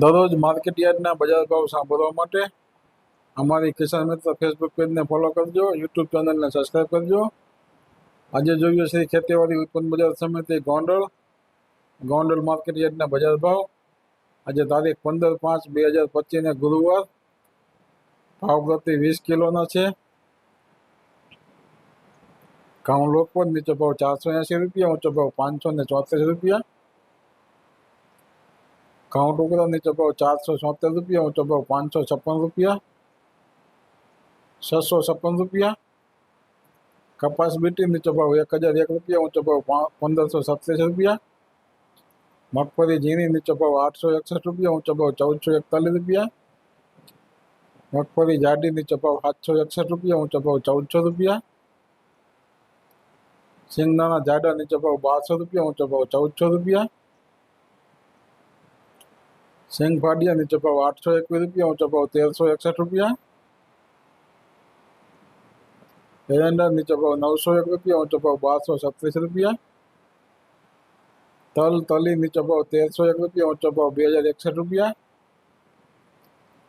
દરરોજ માર્કેટ યાર્ડના બજાર ભાવ સાંભળવા માટે અમારી કિસાન મિત્ર ફેસબુક પેજને ફોલો કરજો યુટ્યુબ ચેનલને સબસ્ક્રાઈબ કરજો. આજે જોઈએ શ્રી ખેતીવાડી ઉત્પન્ન બજાર સમિતિ ગોંડલ ગોંડલ માર્કેટ યાર્ડના બજાર ભાવ. આજે તારીખ પંદર પાંચ બે હજાર પચીસને ગુરુવાર. ભાવ પ્રતિ વીસ કિલોના છે. ઘઉં લોકપત નીચો ભાવ ચારસો એંસી રૂપિયા, ઊંચો ભાવ પાંચસો ને ચોત્રીસ રૂપિયા. खाऊं टोकरा नहीं चुकाओ, चार सौ चौहत्तर रुपया और चुकाओ, पाँच सौ छप्पन रुपया छः सौ छप्पन रुपया कपास बीटी नी चुकाओ, एक हज़ार एक रुपया और चुकाओ पंद्रह सौ सत्तीस रुपया, मगफली जीनी नी चुकाओ, आठ सौ इकसठ रुपया और चुकाओ, चौदह सौ इकतालीस रुपया, मगफली जाडी नी चुकाओ, सात सौ इकसठ रुपया और चुकाओ, चौदह सौ रुपया, सिंगदाना जाडा नी चुकाओ बारह सौ रुपया ऐं चुकाओ, चौदह सौ रुपया સિંગ ફાડિયા નીચો ભાવ આઠસો એકવીસ રૂપિયા ઊંચો ભાવ તેરસો એકસઠ રૂપિયા એરંડા નીચો ભાવ નવસો એક રૂપિયા ઊંચો ભાવ બારસો છત્રીસ રૂપિયા તલ તલી નીચો ભાવ તેરસો એક રૂપિયા ઊંચો ભાવ બે હજાર એકસઠ રૂપિયા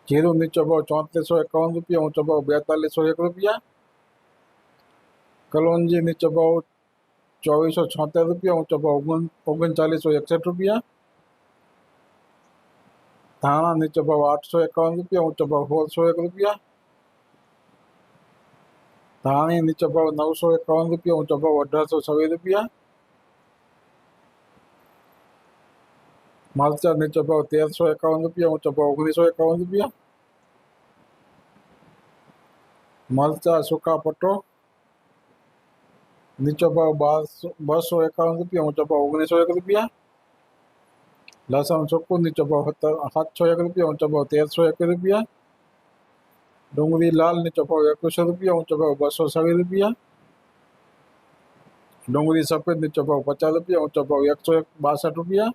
જીરું નીચો ભાવ ચોત્રીસો એકાવન રૂપિયા ઊંચો ભાવ બેતાલીસો એક રૂપિયા કલોંજી નીચો ભાવ ચોવીસો છોતેર રૂપિયા ઊંચો ભાવ ઓગણ ઓગણચાલીસો એકસઠ રૂપિયા थाना नीचे भाव आठ सौ एकावन रुपया ऊँचा भाव सोल सौ एक रुपया। थाने नीचे भाव नौ सौ एकावन रुपया ऊँचा भाव अठारह सौ छवी रुपया। मरचा नीचे भाव तेर सौ एकावन रुपया ऊँचा भाव ओगनीस सौ एकावन रुपया। मरचा सूखा पट्टो नीचे भाव बारह सौ बसो एकावन रुपया ऊँचा भाव ओगनीस सौ एक रुपया। લસણ સૂકું નીચો ભાવ સત્તર સાતસો એક રૂપિયા ઊંચો ભાવ તેરસો એક રૂપિયા ડુંગળી લાલ નીચો ભાવ એકવીસો રૂપિયા ઊંચો ભાવ બસો છવ્વીસ રૂપિયા ડુંગળી સફેદ નીચો ભાવ પચાસ રૂપિયા ઊંચો ભાવ એકસો એક બાસઠ રૂપિયા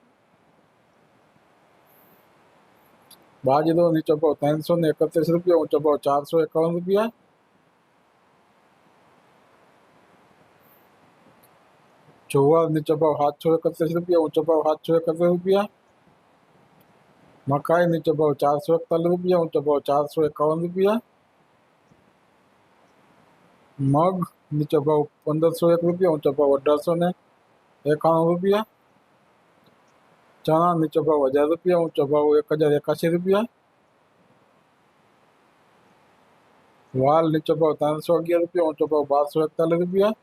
બાજરો નીચો ભાવ ત્રણસો ને એકત્રીસ રૂપિયા ઊંચો ભાવ ચારસો એકાવન રૂપિયા જુવાર નીચો ભાવ સાતસો એકત્રીસ રૂપિયા ઊંચો ભાવ સાતસો એકત્રીસ રૂપિયા મકાઈ નીચો ભાવ ચારસો એકતાલીસ રૂપિયા ઊંચો ભાવ ચારસો એકાવન રૂપિયા મગ નીચો ભાવ પંદરસો એક રૂપિયા ઊંચો ભાવ અઢારસો ને એકાણું રૂપિયા ચણા નીચો ભાવ હજાર રૂપિયા ઊંચો ભાવ એક હજાર એકાસી રૂપિયા વાલ નીચો ભાવ ત્રણસો અગિયાર રૂપિયા ઊંચો ભાવ બારસો એકતાલીસ રૂપિયા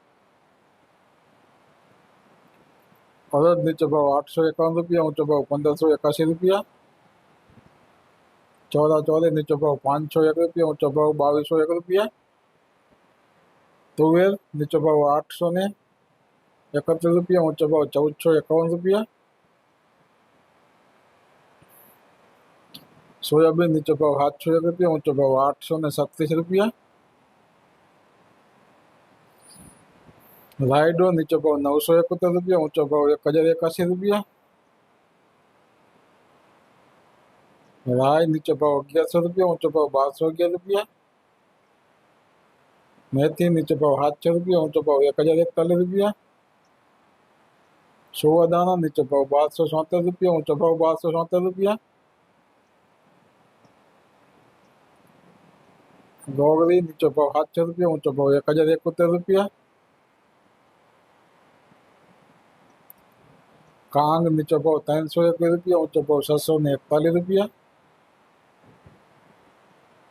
અડદ નીચો ભાવ આઠસો એકાવન રૂપિયા ઊંચો ભાવ પંદરસો એકાસી રૂપિયા चौदह चौदह नीचे चौपाओ पाँच सौ एक रुपया, और चौपाओ बाईस सौ एक रुपया। तुवेर नीचे चौपाओ आठ सौ ने इकहत्तर रुपया, और चौपाओ चौदह सौ इक्यावन रुपया। सोयाबीन नीचे चौपाओ सात सौ एक रुपया, और चौपाओ आठ सौ ने सत्तीस रुपया। राइडो नीचे चौपाओ नौ सौ इकहत्तर रुपया, और चौपाओ एक हज़ार इक्यासी रुपया। राज नीचे पाओ ग्यारह रुपया ऊँचा पाओ बारह सौ ग्यारह रुपया मेथी नीचे पाओ सात सौ रुपया ऊँचा पाओ एक हज़ार एकतालीस रुपया सोवा दाना नीचे पाओ बारह सौ सौंतर रुपया ऊँचा पाओ बारह सौ सौंतर रुपया डोगरी नीचे पाओ सात सौ रुपया ऊँचा पाओ एक हज़ार इकहत्तर रुपया कांग नीचे पाओ तीन सौ एक रुपया ऊँचा पाओ सात सौ इकतालीस रुपया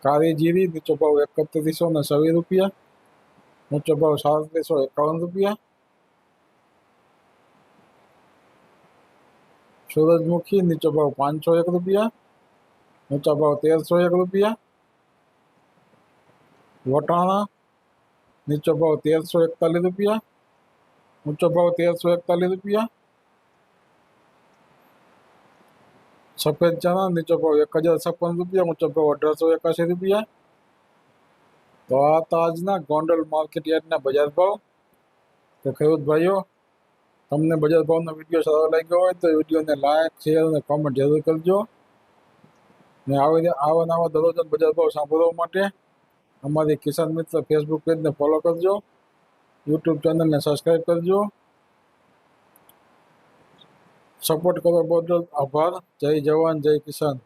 કાળી જીરી નીચો ભાવ એકત્રીસો ને છવ્વીસ રૂપિયા ઊંચો ભાવ સાડત્રીસો એકાવન રૂપિયા સૂરજમુખી નીચો ભાવ પાંચસો એક રૂપિયા ઊંચા ભાવ તેરસો એક રૂપિયા વટાણા નીચો ભાવ તેરસો એકતાલીસ રૂપિયા ઊંચો ભાવ તેરસો એકતાલીસ રૂપિયા સફેદ ચણા, નીચો ભાવ એક હજાર છપ્પન રૂપિયા, ઊંચો ભાવ અઢારસો એકાસી રૂપિયા. તો આ તાજના ગોંડલ માર્કેટ યાર્ડના બજાર ભાવ. તો ખેડૂત ભાઈઓ, તમને બજાર ભાવનો વીડિયો સારો લાગ્યો હોય તો વિડીયોને લાઈક શેર અને કોમેન્ટ જરૂર કરજો. ને આવી આવા નવા દરરોજ બજાર ભાવ સાંભળવા માટે અમારી કિસાન મિત્ર ફેસબુક પેજને ફોલો કરજો. યુટ્યુબ ચેનલને સબસ્ક્રાઈબ કરજો. સપોર્ટ કરવા બદલ આભાર. જય જવાન જય કિસાન.